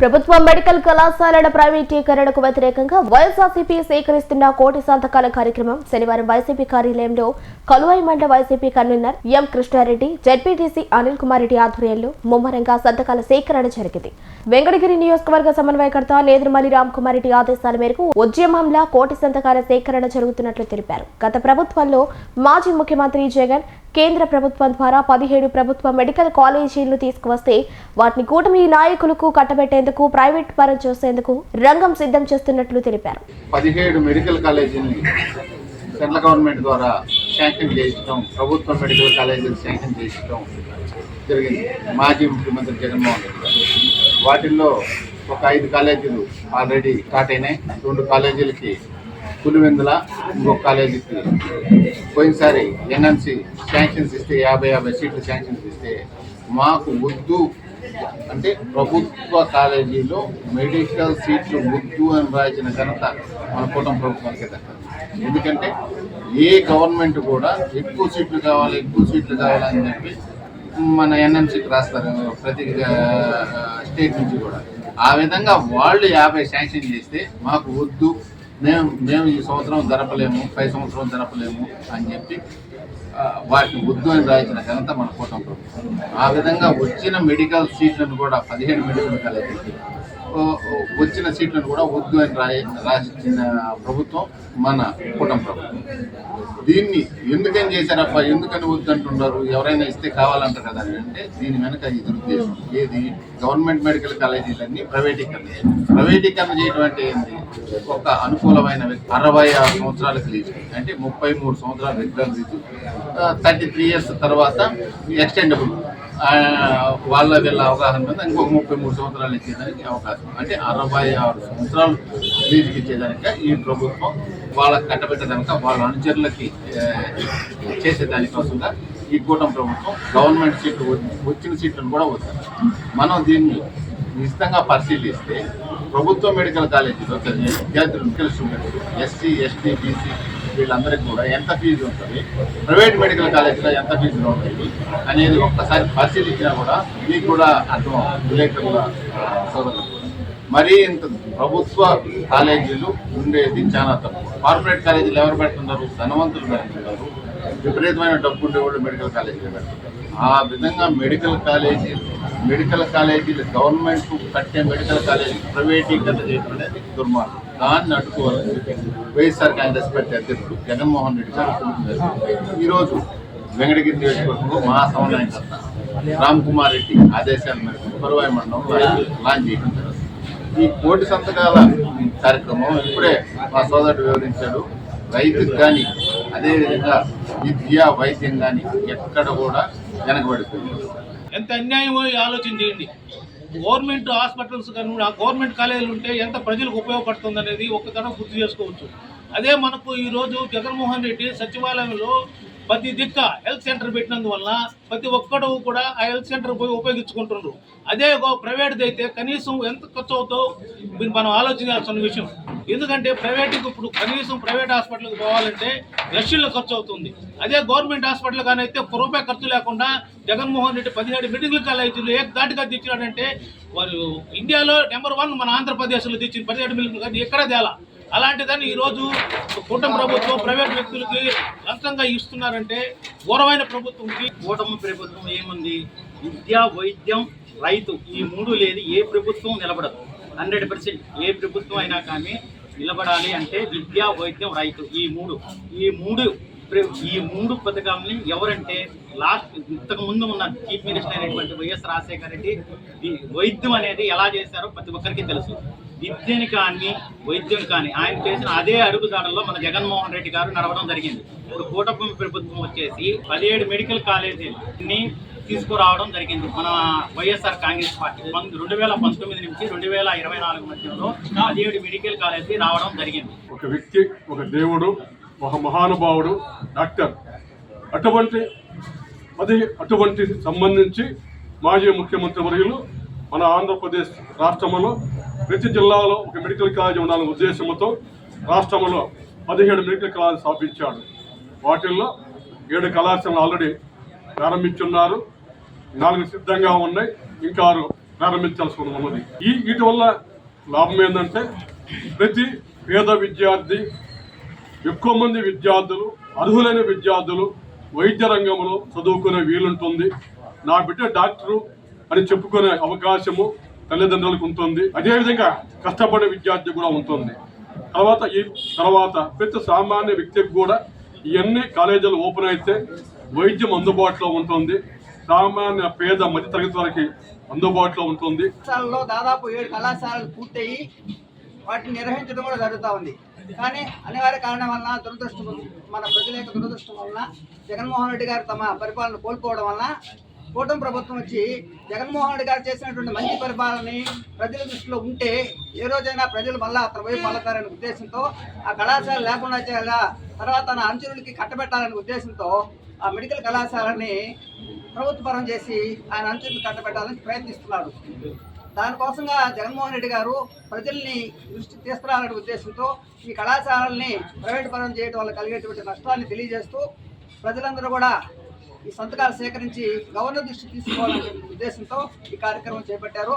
ప్రభుత్వ మెడికల్ కళాశాలల ప్రైవేటీకరణకు వ్యతిరేకంగా వైఎస్ఆర్సీపీ సేకరిస్తున్న కోటి సంతకాల కార్యక్రమం శనివారం వైసీపీ కార్యాలయంలో కలువై మండల YCP convenor M Krishnareddy ZPTC Anil Kumar Reddy ఆధ్వర్యంలో ముమ్మరంగా సంతకాల సేకరణ జరిగింది. వెంకటగిరి నియోజకవర్గ సమన్వయకర్త నేదురుమల్లి రామ్ కుమార్ రెడ్డి ఆదేశాల మేరకు ఉద్యమంలా కోటి సంతకాల సేకరణ జరుగుతున్నట్లు తెలిపారు. గత ప్రభుత్వంలో మాజీ ముఖ్యమంత్రి జగన్ కేంద్ర ప్రభుత్వం ద్వారా పదిహేడు ప్రభుత్వ మెడికల్ కాలేజీలను తీసుకువస్తే వాటిని కూటమి నాయకులకు కట్టబెట్టేందుకు ప్రైవేట్ పరం చేసేందుకు రంగం సిద్ధం చేస్తున్నట్లు తెలిపారు. పదిహేడు మెడికల్ కాలేజీని సెంట్రల్ గవర్నమెంట్ ద్వారా శాంక్షన్ చేయించడం ప్రభుత్వ మెడికల్ కాలేజీలు శాంక్షన్ చేయించడం జరిగింది. మాజీ ముఖ్యమంత్రి జగన్మోహన్ రెడ్డి వాటిల్లో ఒక ఐదు కాలేజీలు ఆల్రెడీ స్టార్ట్ అయినాయి. రెండు కాలేజీలకి పులివెందుల ఇంకో కాలేజీకి పోయినసారి ఎన్ఎంసి శాంక్షన్స్ ఇస్తే యాభై యాభై సీట్లు శాంక్షన్స్ ఇస్తే మాకు వద్దు. అంటే ప్రభుత్వ కాలేజీలో మెడికల్ సీట్లు వద్దు అని రాసిన ఘనత మన కూటమి ప్రభుత్వానికి దక్కదు. ఎందుకంటే ఏ గవర్నమెంట్ కూడా ఎక్కువ సీట్లు కావాలి ఎక్కువ సీట్లు కావాలని చెప్పి మన ఎన్ఎంసీకి రాస్తారు ప్రతి స్టేట్ నుంచి కూడా. ఆ విధంగా వాళ్ళు యాభై శాంక్షన్ చేస్తే మాకు వద్దు. మేము మేము ఈ సంవత్సరం జరపలేము పై సంవత్సరం జరపలేము అని చెప్పి వాటిని వద్దు అని రాయించిన ఘనత మన కూటమి ప్రభుత్వం. ఆ విధంగా వచ్చిన మెడికల్ సీట్లను కూడా పదిహేను మెడికల్ కాలేజీకి వచ్చిన సీట్లను కూడా వద్దు అని రాయి రాసిచ్చిన ప్రభుత్వం మన కుటుంబ ప్రభుత్వం. దీన్ని ఎందుకని చేశారప్ప ఎందుకని వద్దు అంటున్నారు? ఎవరైనా ఇస్తే కావాలంటారు కదా అని అంటే దీని వెనక ఇది ఉద్దేశం. ఏది? గవర్నమెంట్ మెడికల్ కాలేజీలన్నీ ప్రైవేటీకరణ ప్రైవేటీకరణ చేయడం అంటే ఏంటి ఒక అనుకూలమైన వ్యక్తి అరవై ఆరు సంవత్సరాలకు లీజు. అంటే ముప్పై మూడు సంవత్సరాలు regular lease. Thirty three years తర్వాత ఎక్స్టెండబుల్. వాళ్ళ వీళ్ళ అవగాహన మీద ఇంకొక ముప్పై మూడు సంవత్సరాలు ఇచ్చేదానికి అవకాశం అంటే అరవై ఆరు సంవత్సరాలు లీజుకి ఇచ్చేదానిక ఈ ప్రభుత్వం వాళ్ళకి కట్టబెట్టేదానిక వాళ్ళ అనుచరులకి చేసేదానికోసంగా ఈ కూటమి ప్రభుత్వం గవర్నమెంట్ సీట్లు వచ్చిన సీట్లను కూడా వస్తారు మనం దీన్ని నిశ్చితంగా పరిశీలిస్తే ప్రభుత్వ మెడికల్ కాలేజీలో చదివే విద్యార్థులు medical students SC ST BC వీళ్ళందరికీ కూడా ఎంత ఫీజు ఉంటుంది? ప్రైవేట్ మెడికల్ కాలేజీలో ఎంత ఫీజులు ఉంటాయి అనేది ఒక్కసారి పరిశీలించినా కూడా మీకు కూడా అర్థం విలేకరుల సోదరులు మరీ ఇంత ప్రభుత్వ కాలేజీలు ఉండేది చాలా తక్కువ. కార్పొరేట్ కాలేజీలు ఎవరు పెడుతున్నారు? ధనవంతులు పెడుతున్నారు. విపరీతమైన డబ్బు ఉండేవాళ్ళు మెడికల్ కాలేజీలు పెడుతున్నారు. ఆ విధంగా మెడికల్ కాలేజీ మెడికల్ కాలేజీలు గవర్నమెంట్ కట్టే మెడికల్ కాలేజీ ప్రైవేటీకరణ చేయడం అనేది దుర్మార్గం. దాన్ని అడ్డుకోవాలని వైఎస్ఆర్ కాంగ్రెస్ పార్టీ అధ్యక్షుడు జగన్మోహన్ రెడ్డి గారు ఈరోజు వెంకటగిరి నియోజకవర్గంలో మా సమన్వయకర్త రామ్ కుమార్ రెడ్డి ఆదేశాల మేరకు పరువాయి మండలం లాంచ్ చేయడం జరుగుతుంది. ఈ కోటి సంతకాల కార్యక్రమం ఇప్పుడే మా సోదరుడు వివరించాడు. రైతుకు కానీ అదేవిధంగా విద్య వైద్యం కానీ ఎక్కడ కూడా వెనకబడిపోయింది. ఎంత అన్యాయమో ఆలోచన చేయండి. గవర్నమెంట్ హాస్పిటల్స్ కానీ ఆ గవర్నమెంట్ కాలేజీలు ఉంటే ఎంత ప్రజలకు ఉపయోగపడుతుంది అనేది ఒక్కతరం గుర్తు చేసుకోవచ్చు. అదే మనకు ఈరోజు జగన్మోహన్ రెడ్డి సచివాలయంలో ప్రతి దిక్క హెల్త్ సెంటర్ పెట్టినందువల్ల ప్రతి ఒక్కడు కూడా ఆ హెల్త్ సెంటర్ పోయి ఉపయోగించుకుంటున్నారు అదే ప్రైవేట్ది అయితే కనీసం ఎంత ఖర్చు అవుతో మీరు మనం ఆలోచించాల్సిన విషయం. ఎందుకంటే ప్రైవేట్కి ఇప్పుడు కనీసం ప్రైవేట్ హాస్పిటల్కి పోవాలంటే లక్షల్లో ఖర్చు అవుతుంది. అదే గవర్నమెంట్ హాస్పిటల్ కానీ అయితే ఒక్క రూపాయి ఖర్చు లేకుండా జగన్మోహన్ రెడ్డి పదిహేడు మెడికల్ కాలేజీలు ఏ దాటిగా తెచ్చినాడంటే వారు ఇండియాలో నెంబర్ వన్ మన ఆంధ్రప్రదేశ్లో తెచ్చిన పదిహేడు మెడికల్ కానీ ఎక్కడ తేలా. అలాంటిదని ఈరోజు కూటమి ప్రభుత్వం ప్రైవేట్ వ్యక్తులకి లంచంగా ఇస్తున్నారంటే ఘోరమైన ప్రభుత్వంకి కూటమి ప్రభుత్వం ఏముంది? విద్య వైద్యం రైతు ఈ మూడు లేదు. ఏ ప్రభుత్వం నిలబడదు. హండ్రెడ్ పర్సెంట్ ఏ ప్రభుత్వం అయినా కానీ నిలబడాలి అంటే విద్య వైద్యం రైతు. ఈ మూడు ఈ మూడు ఈ మూడు పథకాలని ఎవరంటే లాస్ట్ ఇంతకు ముందు ఉన్న చీఫ్ మినిస్టర్ అయినటువంటి వైఎస్ రాజశేఖర రెడ్డి ఈ వైద్యం అనేది ఎలా చేశారో ప్రతి ఒక్కరికి తెలుసు. విద్యని కానీ వైద్యం కానీ ఆయన చేసిన అదే అడుగుదాడల్లో మన జగన్మోహన్ రెడ్డి గారు నడవడం జరిగింది. ఇప్పుడు కూటమి ప్రభుత్వం వచ్చేసి పదిహేడు మెడికల్ కాలేజీని తీసుకురావడం జరిగింది. మన వైఎస్ఆర్ కాంగ్రెస్ పార్టీ. రెండు వేల పంతొమ్మిది నుంచి రెండు వేల ఇరవై నాలుగు మధ్యలో పదిహేడు మెడికల్ కాలేజీ రావడం జరిగింది. ఒక వ్యక్తి ఒక దేవుడు ఒక మహానుభావుడు డాక్టర్. అటువంటి అది అటువంటి సంబంధించి మాజీ ముఖ్యమంత్రి వర్యులు మన ఆంధ్రప్రదేశ్ రాష్ట్రంలో ప్రతి జిల్లాలో ఒక మెడికల్ కాలేజీ ఉండాలనే ఉద్దేశంతో రాష్ట్రంలో పదిహేడు మెడికల్ కాలేజ్ స్థాపించాడు. వాటిల్లో ఏడు కళాశాలలు ఆల్రెడీ ప్రారంభించున్నారు. నాలుగు సిద్ధంగా ఉన్నాయి. ఇంకా ఆరు ప్రారంభించాల్సి ఉన్నది. ఈ వీటి వల్ల లాభం ఏంటంటే ప్రతి పేద విద్యార్థి ఎక్కువ మంది విద్యార్థులు అర్హులైన విద్యార్థులు వైద్య రంగంలో చదువుకునే వీలుంటుంది. నా బిడ్డ డాక్టరు అని చెప్పుకునే అవకాశము తల్లిదండ్రులకు ఉంటుంది. అదేవిధంగా కష్టపడే విద్యార్థి కూడా ఉంటుంది. తర్వాత ఈ తర్వాత ప్రతి సామాన్య వ్యక్తికి కూడా ఇవన్నీ కాలేజీలు ఓపెన్ అయితే వైద్యం అందుబాటులో ఉంటుంది. సామాన్య పేద మధ్యతరగతి వారికి అందుబాటులో ఉంటుంది. దాదాపు ఏడు కళాశాలలు పూర్తయి వాటిని నిర్వహించడం కూడా జరుగుతూ ఉంది. కానీ అనివార్య కారణం వలన దురదృష్టం మన ప్రజల యొక్క దురదృష్టం వలన జగన్మోహన్ రెడ్డి గారు తమ పరిపాలన కోల్పోవడం వలన కూటమి ప్రభుత్వం వచ్చి జగన్మోహన్ రెడ్డి గారు చేసినటువంటి మంచి పరిపాలనని ప్రజల దృష్టిలో ఉంటే ఏ రోజైనా ప్రజలు మళ్ళా అతను వైపు మళ్ళతారనే ఉద్దేశంతో ఆ కళాశాల లేకుండా చేయాలా తర్వాత తన అనుచరులకి కట్టబెట్టాలనే ఉద్దేశంతో ఆ మెడికల్ కళాశాలని ప్రభుత్వపరం చేసి ఆయన అనుచరులు కట్టబెట్టాలని ప్రయత్నిస్తున్నాడు. దానికోసంగా జగన్మోహన్ రెడ్డి గారు ప్రజల్ని దృష్టి తీసుకురాలనే ఉద్దేశంతో ఈ కళాశాలల్ని ప్రైవేట్ పరం చేయడం వల్ల కలిగేటువంటి నష్టాన్ని తెలియజేస్తూ ప్రజలందరూ కూడా ఈ సంతకాలు సేకరించి గవర్నర్ దృష్టి తీసుకోవాలనే ఉద్దేశంతో ఈ కార్యక్రమం చేపట్టారు.